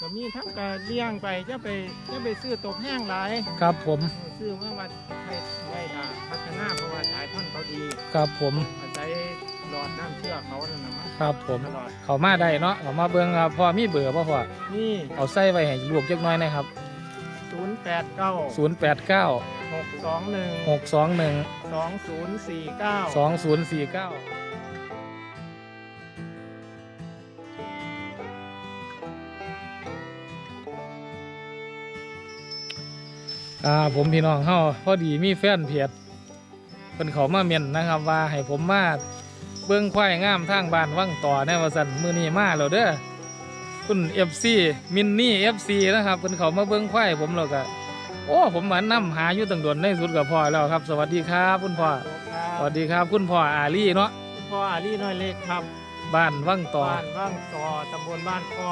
ก็มีทั้งกะเลี้ยงไปจะไปจะไปซื้อตกแห้งหลายครับผมเออซื้อเมื่อวันไว้ไว้อ่าพัฒนาเพราะว่าสายพันธุ์เขาดีครับผมอาศัยหลอดน้ำเชื่อเขานั่นนะมั้งครับผมตลอดเขามาได้เนาะเขามาเบิ่งครับพ่อมีเบอร์บ่พ่อนี่เอาใส่ไว้ให้ลูกจักหน้อยนะครับศูนย์แปดเก้า089หกสองหนึ่ง621สองศูนย์สี่เก้า2049 อ่าผมพี่น้องเฮาพอดีมีแฟนเพจเพิ่นเขามาเมียนนะครับว่าให้ผมมาเบิ่งควายงามทางบ้านวังต่อแน่ว่าซั่นมื้อนี้มาแล้วเด้อคุณ FC มินนี่ FC นะครับเพิ่นเขามาเบิ่งควายผมแล้วก็โอ้ผมมานํหาอยู่ตั้งโดนในสุดก็พอแล้วครับ สวัสดีครับคุณพ่อสวัสดีครับคุณพ่ออาลีเนาะพ่ออาลีน้อยเล็กครับ บ้านวังต่อบ้านว่างต่อตำบลบ้านพ่อ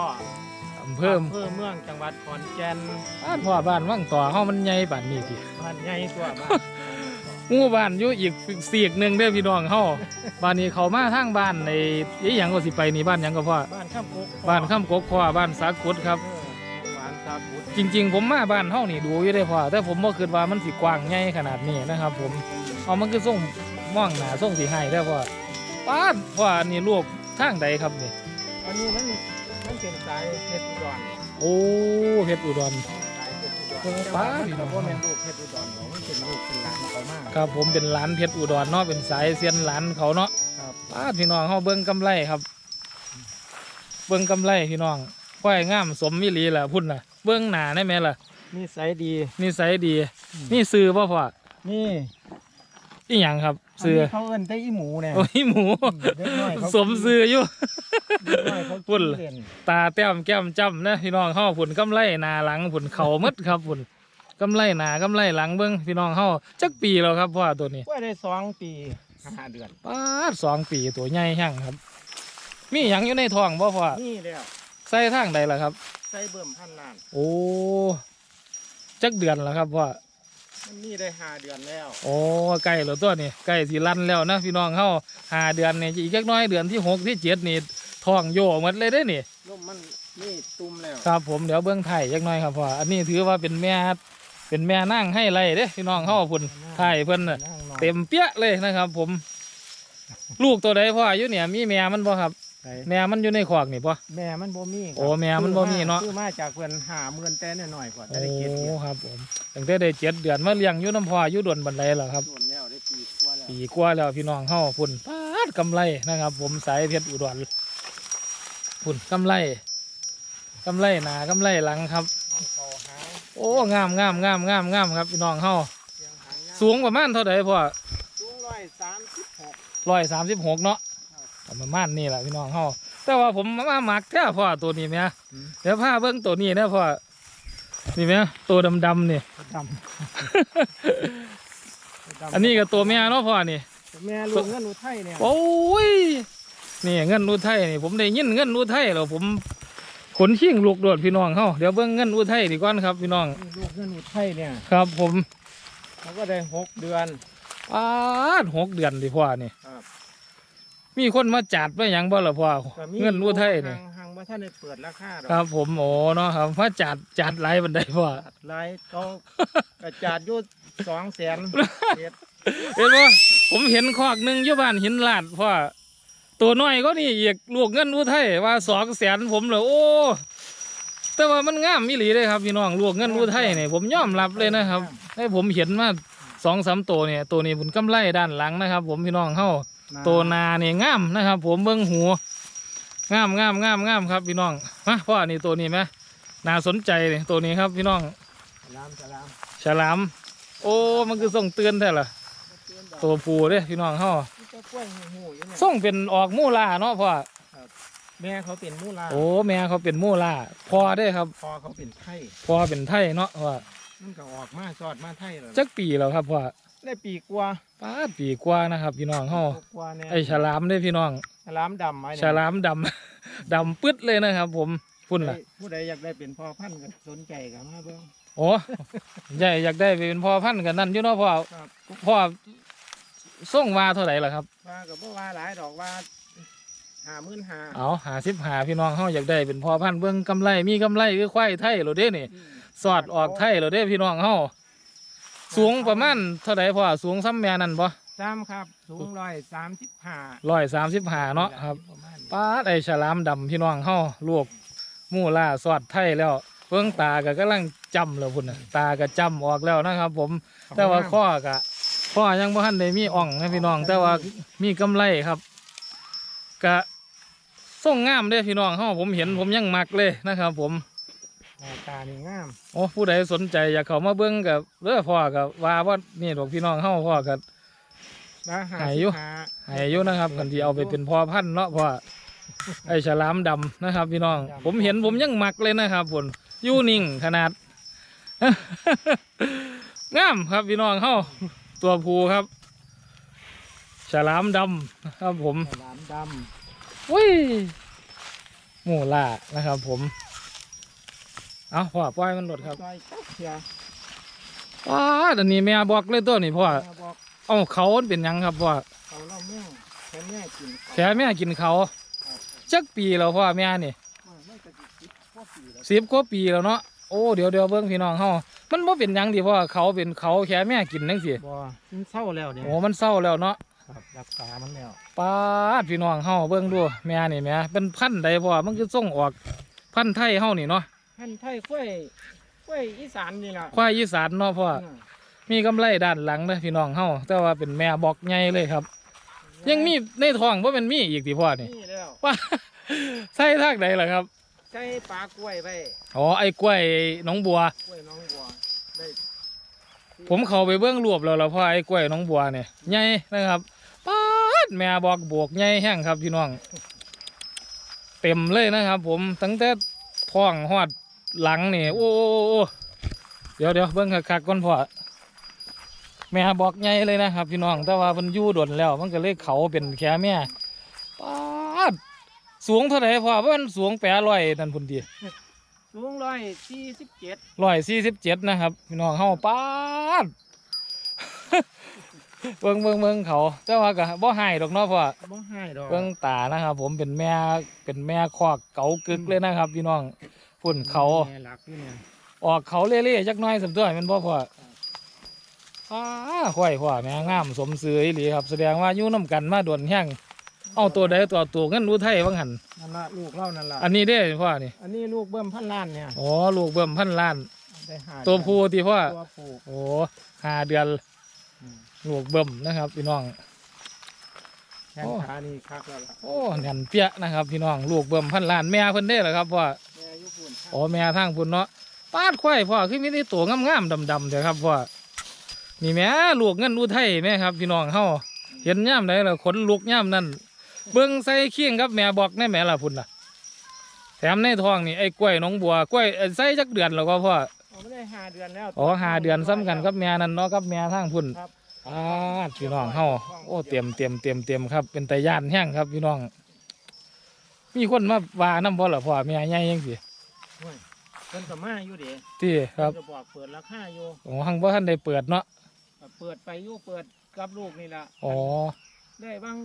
อำเภออำเภอเมืองจังหวัดขอนแก่นบ้านพ่อบ้านวังต่อเฮามันใหญ่ปานนี้ติบ้านใหญ่ตัวบ้านหมู่บ้านอยู่อีกสีกหนึงเด้อพี่น้องเฮาบ้านนี้เขามาทางบ้านในอีหยังก็สิไปนี่บ้านหยังก็พ่อบ้านข้ามกุกบ้านข้ามกกพ่อบ้านสากุดครับ เออบ้านสากุดจริง ๆ ผมมาบ้านเฮานี่ดูอยู่ได้พ่อแต่ผมบ่คิดว่ามันสิกว้างใหญ่ขนาดนี้นะครับ ผมเอามันคือส่งมองหน้าส่งสิให้ได้อพ่อป้าดพ่ออันนี้ลูกทางใดครับนี่ อันนี้มัน มันเป็นสายเพชรอุดรโอ้เพชรอุดรสายเพชรอุดรโอ้แต่ป้าว่ามันพี่น้ก็องบ่แม่นลูกเพชรอุดรหรอกมันเป็นลูกเป็นหลานของเขามากครับผมเป็นหลานเพชรอุดรเนาะเป็นสายเซียนหลานเขาเนาะครับ ป้าดพี่น้องเฮาเบิ่งกำไรครับ เบิ่งกำไรพี่น้องควายงามสมมิลีล่ะพุ่นน่ะ เบิ่งหน้าได้ไหมล่ะนิสัยดี นิสัยดีนี่ซื้อบ่พ่อนี่อีหยังครับซื้อนนี้เขาเอิ้นแต่อีหมูเนี่ยโอ้ยหมู เด็กน้อยเขาสมซื้ออยู่เด็ก น้อยเขาพุ่นเล่นตาแต้มแก้มจ้ำนะพี่น้องเฮาผุนกำไรหน้าหลังผุนเข่าหมดครับผุนกำไรหน้ากำไรหลังเบิ่งพี่น้องเฮาจักปีแล้วครับพ่อตัวนี้กล้วยได้สองปีห้าเดือนป้าดสองปีตัวใหญ่แห้งครับ มีหยังอยู่ในท้องบ่พ่อนี่แล้วใส่ทางใดล่ะครับ ใส่เบิ่มพันล้านโอ้จักเดือนแล้วครับพ่อมันนี่ได้ห้าเดือนแล้วโอ้ใกล้แล้วตัวนี้ใกล้สิลั่นแล้วนะพี่น้องเฮาห้าเดือนนี่อีกจักหน้อยเดือนที่หกที่เจ็ดนี่ ท้องโยหมดเลยได้อนี่ลมมันนี่ตุ่มแล้วครับผมเดี๋ยวเบื้องไทยจักหน่อยครับพ่ออันนี้ถือว่าเป็นแม่เป็นแม่นั่งให้ไรเด้พี่น้องเฮาพุ่นไทยเพิ่นน่ะนั่งนอนเต็มเปี้ยเลยนะครับ ผม ลูกตัวใดพ่ออยู่เนี่ยมีแม่มันบ่ครับไหนแม่มันอยู่ในขวากนี่บ่แม่มันบ่มีครับโอ้แม่มันบ่มีเนาะซื้อมาจากเพื่อนหาเมือนแต่น้อยๆก่อนโอ้ได้เก็บเกี่ยวครับผมตั้งแต่ได้เจ็ดเดือนมาเลี้ยงอยู่น้ำพ่ออยู่ดวนบันไดแล้วครับส่วนแล้วได้ปีกว่าแล้วปีกว่าแล้วพี่น้องเฮาพุ่นปาดกำไรนะครับ ผมสายเพชรอุดร พุ่นกำไรกำไรหนากำไรหลังครับเขาหางโอ้งามงามงามงามงามครับพี่น้องเฮาเสียงหางยาวสูงประมาณเท่าไหร่พ่อสูงร้อยสามสิบหกร้อยสามสิบหกเนาะครับประมาณนี่แหละพี่น้องเฮาแต่ว่าผมมาหมักแท้พ่อตัวนี้ไหมอืมเดี๋ยวพาเบิ้งตัวนี้นะพ่อนี่ไหมตัวดำๆนี่ดำอันนี้ก็ตัวแม่เนาะพ่อนี่แม่ลูกเงินอุทัยเนี่ยโอ้ย นี่เงินอุทัยนี่ผมได้ยินเงินอุทัยแล้วผมขนชิ่งลูกโดดพี่น้องเฮาเดี๋ยวเบิ้งเงินอุทัยดีก่อนครับ พี่น้องนี่ลูกเงินอุทัยเนี่ยครับ ผมเขาก็ได้หกเดือนปาดหกเดือนดิพ่อนี่ครับมีคนมาจัดไปหยังบ่ล่ะพ่อก็มีเงินอุทัยนี่หางหางว่าท่านได้เปิดราคาหรอกครับ ผมโอ้เนาะครับมาจัดจัดไรบันไดพ่อหลายเขากระจาดอยุดสองแสนเฮ็ดเห็นว่าผมเห็นคอกหนึ่งอยู่บ้านหินลาดพ่อ ตัวน้อยก็นี่อีกลูกเงินอุทัยว่าสองแสนผมเลยโอ้แต่ว่ามันงามมิหลีเลยครับพี่น้องลูกเงินอุทัยเนี่ยผมยอมรับเลยนะครับให้ผมเห็นมาสองสามตัวเนี่ยตัวนี้ผลกำไรด้านหลังนะครับ ผมพี่น้องเข้าตัวนาเนี่ยงามนะครับ ผมเบิ้งหูงามงามงามงามครับพี่น้องมาพ่อนี่ตัวนี้ไหมน่าสนใจเลยตัวนี้ครับพี่น้องสลามสลามฉลาม โอ้มันคือส่งเตือนแท้ล่ะตัวผู้เด้พี่น้องเฮานี่ ก็กล้วยหูๆอยู่เนี่ยส่งเป็นออกมู่ล่าเนาะพ่อแม่เขาเป็นมูลาโอ้แม่เขาเป็นมู่ล่าพ่อได้ครับพอเขาเป็นไทยพ่อเป็นไทยเนาะพ่อมันก็ออกมาสอดมาไทยแล้วจักปีแล้วครับพ่อได้ปีกว่าป้าดปีกว่านะครับ พี่น้องเฮากว่าเนี่ยไอ้ฉลามเด้พี่น้องฉลามดำไหมเนี่ยฉลามดำดำปึ๊ดเลยนะครับ ผมพุ่นล่ะผู้ใดอยากได้เป็นพ่อพันธุ์ก็สนใจกันมาเบิ่งโอ้ใหญ่อยากได้ไปเป็นพ่อพันธุ์กันนั่นอยู่เนาะพ่อครับพ่อ ส่งว่าเท่าไหร่ล่ะครับ ว่ากับว่าหลายดอกว่าหาหมื่นหาเอาหาสิบหาพี่น้องเฮาอยากได้เป็นพ่อพันธุ์เบิ่งกำไรมีกำไรคือควายไทยโลดเด้นี่ สอดออกไทยโลดเด้พี่น้องเฮาสูงประมาณเท่าใดพ่อสูงซ้ำแม่นั่นบ่ซ้ำครับ สูงร้อยสามสิบห้าร้อยสามสิบห้าเนาะครับประมาณป้าดไอฉลามดำพี่น้องเฮาลูกหมู่ล่าสอดไทยแล้วเบิ่งตาก็กำลังจำแล้วพุ่นน่ะตาก็จำออกแล้วนะครับ ผมแต่ว่าข้อก็ ข้อยังบ่ทันได้มีอ่องนะพี่น้อง แต่ว่ามีกำไรครับก็ส่งงามเด้พี่น้องเฮาผมเห็นผมยังมักเลยนะครับ ผมหน้าตานี่งามโอ้ผู้ใดสนใจอยากเข้ามาเบิ่งกับเด้อพ่อกับว่าว่านี่ดอกพี่น้องเฮาพ่อกับแล้วหาหายอยู่สิบห้าให้อายุนะครับกันที่เอาไปเป็นพ่อพันธุ์เนาะพ่อไอ้ฉลามดำนะครับ พี่น้อง ผมเห็นผมยังมักเลยนะครับผมอยู่นิ่งขนาดงามครับพี่น้องเฮา ตัวผูครับฉลามดำนะครับผมฉลามดอุ้ยหมูล่านะครับ ผม เอาพ่อปล่อยมันหลดครับำซอยจักเสียว้าอันนี้แม่บอกเลยตัวนี้พ่อมาบอกเอาเขามันเป็นหยังครับพ่อเขาเล่าแม่งแค่แม่กินแค่แม่กินเขาครับจักปีแล้วพ่อแม่นี่ว่าไม่กระดิกดิบพวกปีแล้วสิบกว่าปีแล้วเนาะ โอ้เดี๋ยวเดี๋ยวเบิ่งพี่น้องเฮามันบ่เป็นหยังดิพ่อเขาเป็นเขาแค่แม่กินจังซี่บ่มันเศร้าแล้วเนี่ยโอ้มันเศร้าแล้วเนาะครับรักษามันแล้วป้าดพี่น้องเฮาเบิ่งดูแม่นี่แม่เป็นพันธุ์ใดพ่อมันคือส่งออกพันธุ์ไทยเฮานี่เนาะพันธุ์ไทยกล้วยกล้วยอีสานนี่ล่ะควายอีสานเนาะพ่ออืมมีกำไรด้านหลังเด้อพี่น้องเฮาแต่ว่าเป็นแม่บอกใหญ่เลยครับ ยังมีในท้องบ่แม่นมีอีกติพ่อนี่นี่แล้วว่าใส่ทางใดล่ะครับ ใช้ปลากล้วยไปอ๋อไอ้กล้วยหน้องบัว กล้วยน้องบัวได้ผมเข้าไปเบื้องรวบแล้วแล้วพ่อไอ้กล้วยหน้องบัวเนี่ยใหญ่นะครับป๊าดแม่บอกบวกใหญ่แห้งครับพี่น้อง เต็มเลยนะครับ ผมตั้งแต่ท้องหอดหลังนี่โอ้โอ้โอ้โอ้เดี๋ยวเดี๋ยวเบิ้งคักๆก่อนพ่อแม่บอกใหญ่เลยนะครับ พี่น้องแต่ว่ามันอยู่ดนแล้ว มันก็เลยเขาเป็นแค่แม่ป๊าด สูงเท่าไหร่พ่อว่ามันสูงแปดร้อยนั่นพุ่นดีสูงร้อยสี่สิบเจ็ดร้อยสี่สิบเจ็ดนะครับพี่น้องเฮาป๊าดเบิ่งเบิ่งเบิ่งเขาแต่ว่าก็บ่ให้ดอกเนาะพ่อบ่ให้ดอกเบิ่งตานะครับ ผมเป็นแม่เป็นแม่คอกเก๋ากึกเลยนะครับ พี่น้องฝุ่นเขาแม่หลักอยู่เนี่ยออกเขาเล่ๆจักหน้อยสมตัวแมันบ่พ่ออ้าข่อยพ่อแม่งามสมซื้ออีหลีครับ แสดงว่าอยู่น้ำกันมาโดนแห้ง เอาตัวใดตัวตัวเงินรู้ไทยว่างหันนั่นละลูกเล่านั่นละอันนี้เด้พ่อนี่อันนี้ลูกเบิ่มพันล้านเนี่ยอ๋อลูกเบิ่มพันล้าน ได้หาตัวผู้ที่พ่อตัวผู้โอ้ห้าเดือนอืมลูกเบิ่มนะครับ พี่น้องแขนขานี่คักแล้วล่ะโอ้แน่นเปี้ยนะครับ พี่น้องลูกเบิ่มพันล้านแม่เพิ่นได้เหรอครับพ่อแม่อยุพุ่นอ๋อแม่ทางพุ่นเนาะปาดควายพ่อคือมีแต่ตัวงามๆดำๆเถอะครับพ่อนี่แม่ลูกเงินอุทัยแม่ครับ พี่น้องเฮาเห็นย่ามใดล่ะขนลุกย่ามนั่น เบิ่งใส่เคียงกับแม่บอกแน่แม่ล่ะพุ่นน่ะ แถมในท้องนี่ไอ้กล้วยหน้องบัวกล้วยเอ้ยใส่จักเดือนแล้วก็พ่อเอาไม่ได้ห้าเดือนแล้วอ๋อหาเดือนซ้ำกันกับแม่นั่นเนาะกับแม่ทางพุ่นครับอ่าพี่น้องเฮาโอ้เตรียมเตรียมเตรียมเตรียมครับ เป็นตาย่านแห้งครับพี่น้อง มีคนมาว่าน้ำบ่ล่ะพ่อแม่ใหญ่ยังสิเฮ้ยเพิ่นก็มาอยู่เด้ที่ครับเพิ่นจะบอกเปิดราคาอยู่โอ้หังบ่ทันได้เปิดเนาะเปิดไปอยู่เปิดกับลูกนี่ล่ะอ๋อได้บาง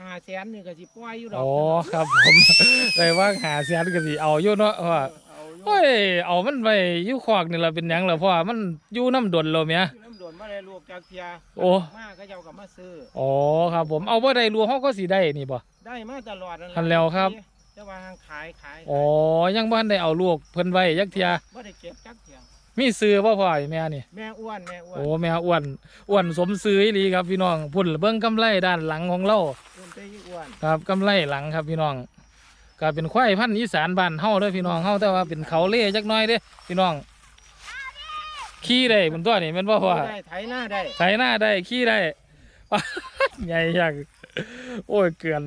ห้าแสนนี่ก็สิปล่อยอยู่ดอกอ๋อครับผมได้ว่าหาเสียนก็สิเอาอยู่เนาะพ่อเอาอยู่โอ้ยเอามันไปอยู่คอกนี่ล่ะเป็นหยังล่ะพ่อมันอยู่น้ำดนแล้วแหม่น้ำโดนมาได้ลูกจากเทียโอ้ มาก็เจ้าก็มาซื้อ อ๋อครับผมเอาบ่ได้รัวเฮาก็สิได้นี่บ่ ได้มาตลอดนั่นทันแล้วครับ แต่ว่าทางขายขายอ๋อยังบ่ทันได้เอาลูกเพิ่นไว้จักเที่ยบ่ได้เก็บจักเทีย มีซื้อบ่พ่อแม่นี่ แม่อ้วนแม่อ้วนโอ้แม่อ้วนอ้วนสมซื้ออีหลีครับพี่น้องพุ่นเบิ่งกำไรด้านหลังของเราอ้วนไปอีอ้วนครับกำไรหลังครับพี่น้องก็เป็นควายพันธุ์อีสานบ้านเฮาเด้อพี่น้องเฮาแต่ว่าเป็นเขาเล่จักหน้อยเด้พี่น้องขี่ได้บนตัวนี่แม่นบ่พ่อได้ไถหน้าได้ไถหน้าได้ขี่ได้ ใหญ่ยักโอ้ยเกลือน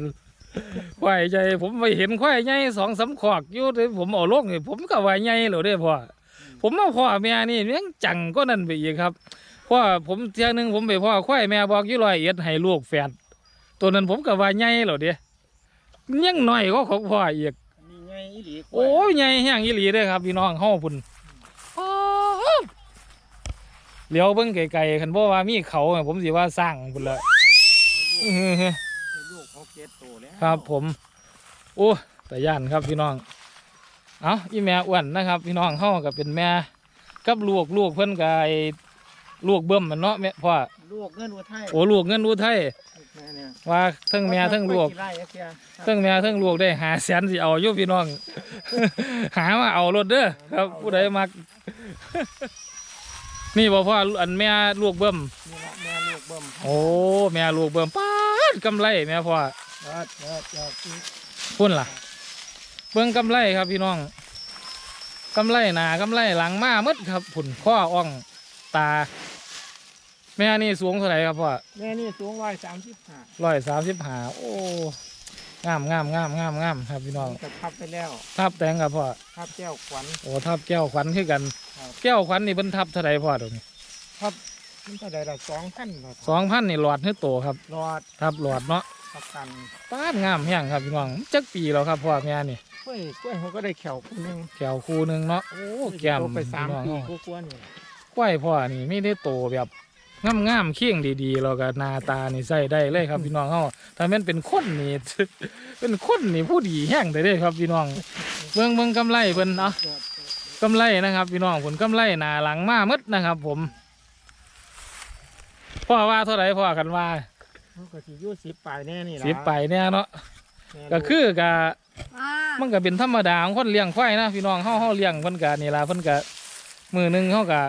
ควายใหญ่ผมไปเห็นควายใหญ่สองสามขอกอยู่เลยผมเอาลงนี่ผมก็ว่าใหญ่แล้วเด้พ่อ ผมมาพ่อแม่นี่ยังจังก็นั่นไปอีกครับพ่อผมเที่ยหนึงผมไปพ่อควายแม่บอกอยู่ร้อยเอ็ดให้ลูกแฝดตัวนั้นผมก็ว่าใหญ่แล้วเด้ยังน้อยก็ของพ่ออีกมีไงอีหลีโอ้ยใหญ่แห้งอีหลีเด้อครับพี่น้องเฮาพุ่นป๊าดเหลียวเบิ่งไกลๆคันบ่ว่ามีเขาอะผมสิว่าสร้างพุ่นเลยอื้อหือลูกหกเจ็ดจ็ดตัวแล้วครับผม โอ้แต่ย่านครับพี่น้อง เอาอีแม่อ้วนนะครับ พี่น้องเฮากับเป็นแม่กับลูกลูกเพิ่นกับไอ้ลูกเบิ่มมันเนาะแม่พ่อลูกเงินวัวไทยโอ้ลูกเงินอุทัยแม่เนี่ยว่าเทั้งแม่เทั้งลูกไร่เสียเทั้งแม่เทั้งลูกได้หาแสนสิเอาอยู่พี่น้อง หามาเอารถเด้อครับ ผู้ใดมักนี่บ่พ่ออันแม่ลูกเบิ่มนี่ละแม่ลูกเบิ่มโอ้แม่ลูกเบิ่มป๊าดกำไรแม่พ่อเออเออเออพุ่นล่ะ เบิ่งกำไรครับพี่น้องกำไรหน้ากำไรหลังมาหมดครับผุ่นข้ออ่องตา แม่นี่สูงเท่าไหร่ครับพ่อแม่นี่สูงร้อยสามสิบห้าร้อยสามสิบห้าโอ้งามงามงามงามงามครับพี่น้องจะทับไปแล้วทับแตงครับพ่อทับแก้วขวัญโอ้ทับแก้วขวัญคือกันครับแก้วขวัญนี่เพิ่นทับเท่าไหร่พ่อตรงนี้มันเท่าไหร่ละสองพันบาทสองพันนี่หลอดให้โตครับรอดทับหลอดเนาะประกันป้าดงามแห้งครับพี่น้องจักปีแล้วครับพ่อแม่นี่ก ล้วยกล้วยเขาก็ได้แขวคู่หนึงแก้วคู่หนึงเนาะโอ้แก้มโตไปสามพี่น้องปีกว่าๆนี่ควายพ่อนี่ไม่ได้โตแบบงามงามๆเคียงดีๆแล้วก็หน้าตานี่ใส่ได้เลยครับพี่น้องเฮาถ้าแม่นเป็นคนนี่ เป็นคนนี่ผู้ดีแห้งได้เลยครับพี่น้องเบิ่งเบิ่งกำไรเพิ่นเนาะ กำไรนะครับพี่น้องผลกำไรหน้าหลังมาหมดนะครับ ผมพ่อว่าเท่าไหร่พ่อกันว่าเขาก็สิอยุ่สิบปลายแน่นี่ล่ะสิบไปเนี่ยเนาะแม่ก็คือกะอ่า มันก็เป็นธรรมดาของคนเลี้ยงควายนะพี่น้องเฮาเฮาเลี้ยงเพิ่นกะนี่ล่ะเพิ่นกะมือหนึงเฮากะ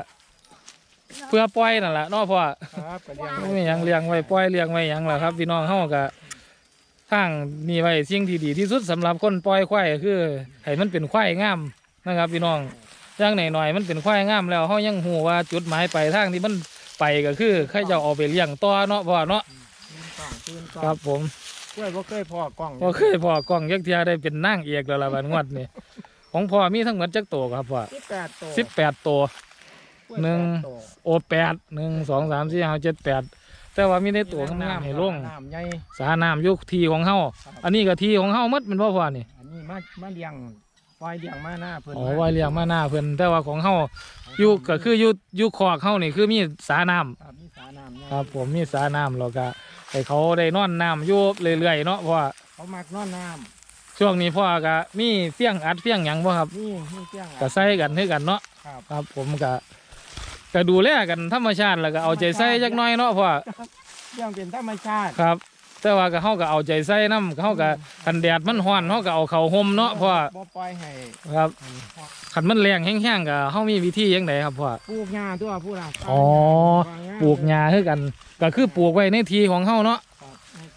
เพื่อปล่อยนั่นล่ะเนาะพ่อครับก็เลี้ยงไม่มีหยังเลี้ยงไว้ปล่อยเลี้ยงไว้หยังล่ะครับพี่น้องเฮาก็ทางนี่ไว้สิ่งที่ดีที่สุดสำหรับคนปล่อยควายก็คือให้มันเป็นควายงามนะครับ พี่น้องอย่างหน่อยๆมันเป็นควายงามแล้วเฮายังฮู้ว่าจุดหมายปลายทางที่มันไปก็คือใครจะเอาไปเลี้ยงต่อเนาะพ่อเนาะตื่นกล้องตื่นกล้องครับผมก ล้วยบ่เคยพอกล้องพอเคยพ่อกล้องยักเทียได้เป็นนางเอกแล้วล่ะบัดงวดนี่ของพ่อมีทั้งหมดจักโตวครับพ่อสิบแปดตัวสิบแปดตัวกล้วยหนึ่งแปดตัวโอแปดหนึ่งสองสามสี่ห้าเจ็ดแปดแต่ว่ามีในตัวงามๆให้ลงน้ำใหญ่สาน้ำอยุคทีของเฮาครับอันนี้ก็ทีของเฮาหมดเป็นพ่อพ่อนี่อันนี้มามาเลี้ยงปล่อยเลี้ยงมาหน้าเพิ่นอ๋อไว้เลี้ยงมาหน้าเพิ่นแต่ว่าของเฮาอยู่ก็คืออยู่อยู่คอกเฮานี่คือมีสาน้ครับมีสาน้ำใหญ่ำครับผมมีสาน้ำแล้วก็ ให้เขาได้นอนน้ำอยู่เรื่อยๆเนาะเพราะว่าเขามักนอนน้ช่วงนี้พ่อก็มีเฟี้ยงอัดเฟี้ยงหยังบ่ครับำนี่นี่เตี้ยงก็ใส่กันคือกันเนาะครับ ครับ ผมก็ก็ดูแลกันธรรมชาติแล้วก็เอาใจใส่จักหน่อยเนาะพ่อเตี้ยงเป็นธรรมชาติครับ แต่ว่าก็เฮาก็เอาใจใส่นำเฮาก็คันแดดมันร้อนเฮาก็เอาเข้าวห่มเนาะพ่อบ่ปล่อยให้ครับคันมันแรงแห้งๆก็เฮามีวิธีจังไดครับพ่อปลูกหญ้าตัวผู้ล่ะอ๋อปลูกหญ้าคือกัน ก็คือปลูกไว้ในที่ของเฮาเนาะครับใน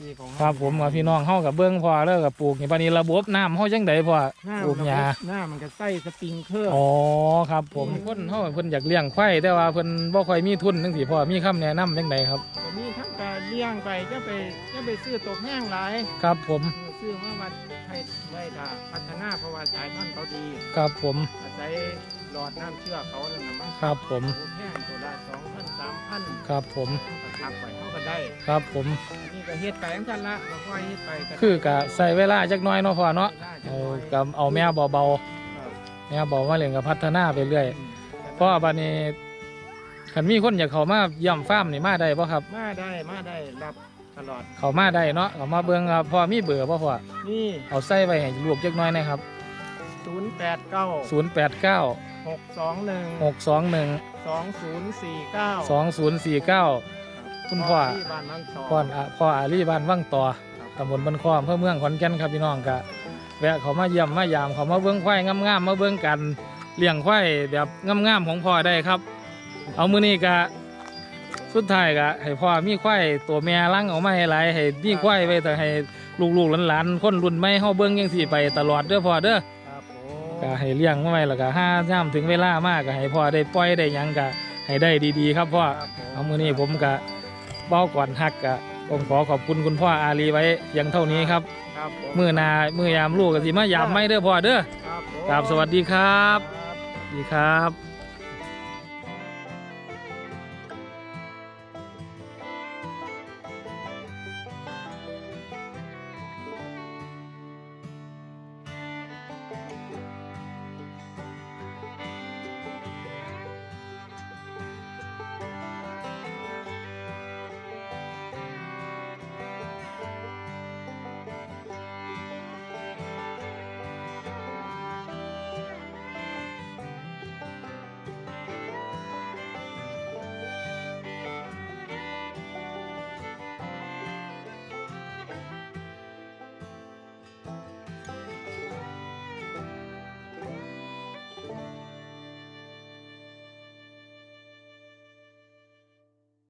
ที่ของครับผมกับพี่น้องเฮากับเบิ่งพ่อแล้วก็ปลูกนี่ปานนี้ระบบน้ำเฮาจังไดพ่อหน้าปลูกหญ้าหน้ามันก็ใส่สปริงเคอร์อ๋อครับผมคนเฮาเพิ่นอยากเลี้ยงควายแต่ว่าเพิ่นบ่ค่อยมีทุนจังซี่พ่อมีคำแนะนำจังไดครับ ก็มีทั้งการเลี้ยงไปจะไปจะไปซื้อตกแห้งหลายครับผมซื้อมาวัดให้ไว้ถ้าพัฒนาเพราะว่าสายพันธุ์เขาดีครับผมอาศัยหลอดน้ำเชื่อเขานั่นนะมั้งครับผมตกแห้งตัวละสองพันสามพันครับผม ก็ทักไปเขาก็ ได้ครับผมอันนี่ก็เฮ็ดไปทั้งกันละก็ค่อยเฮ็ดไปก็คือก็ใส่เวลาจักหน่อยเนาะพ่อเนาะได้เอาจักหน่อยก็เอาแม่เบาครับๆแม่เบามาเลี้ยงก็พัฒนาไปเรื่อยอืมเพราะว่าบัดนี้คันมีคนอยากเข้ามาเยี่ยมฟาร์มนี่มาได้บ่ครับ มาได้มาได้รับตลอดเข้ามาได้เนาะเข้ามาเบิ่งครับพ่อมีเบอร์บ่พ่อนี่เอาใส่ไว้ให้ลูกจักหน่อยนะครับศูนย์แปดเก้า089หกสองหนึ่ง621สองศูนย์สี่เก้า2049 คุณพ่อที่บ้านบางซอ พ่ออะพ่ออาลีบ้านวังต่อตำบลบ้านคออำเภอเมืองขอนแก่นครับพี่น้องกะแวะเขามาเยี่ยมมายามเขามาเบิ้งควายงามๆมาเบิ้งกันเลี้ยงควายแบบงามๆของพ่อได้ครับ เอามือนี้กะสุดท้ายกะให้พ่อมีควายตัวแม่ลังออกมาให้หลายให้มีควายไว้แต่ให้ลูกๆหลานๆคนรุ่นใหม่เฮาเบิ้งยังสี่ไปตลอดเด้อพ่อเด้อ ครับผมก็ให้เลี้ยงมาไว้แล้วก็ห้าย่ามถึงเวลามากก็ให้พ่อได้ปล่อยได้หยังก็ให้ได้ดีๆ ครับพ่อ ครับผมเอามือนี้ผมกะ เบ้าก่อนฮักกะผมขอขอบคุณคุณพ่ออาลีไว้เพียงเท่านี้ครับครับผมมือหนามือยามลูกกสิมายามไม่เด้อพ่อเด้อครับผมกราบสวัสดีครับครับสวัสดีครับ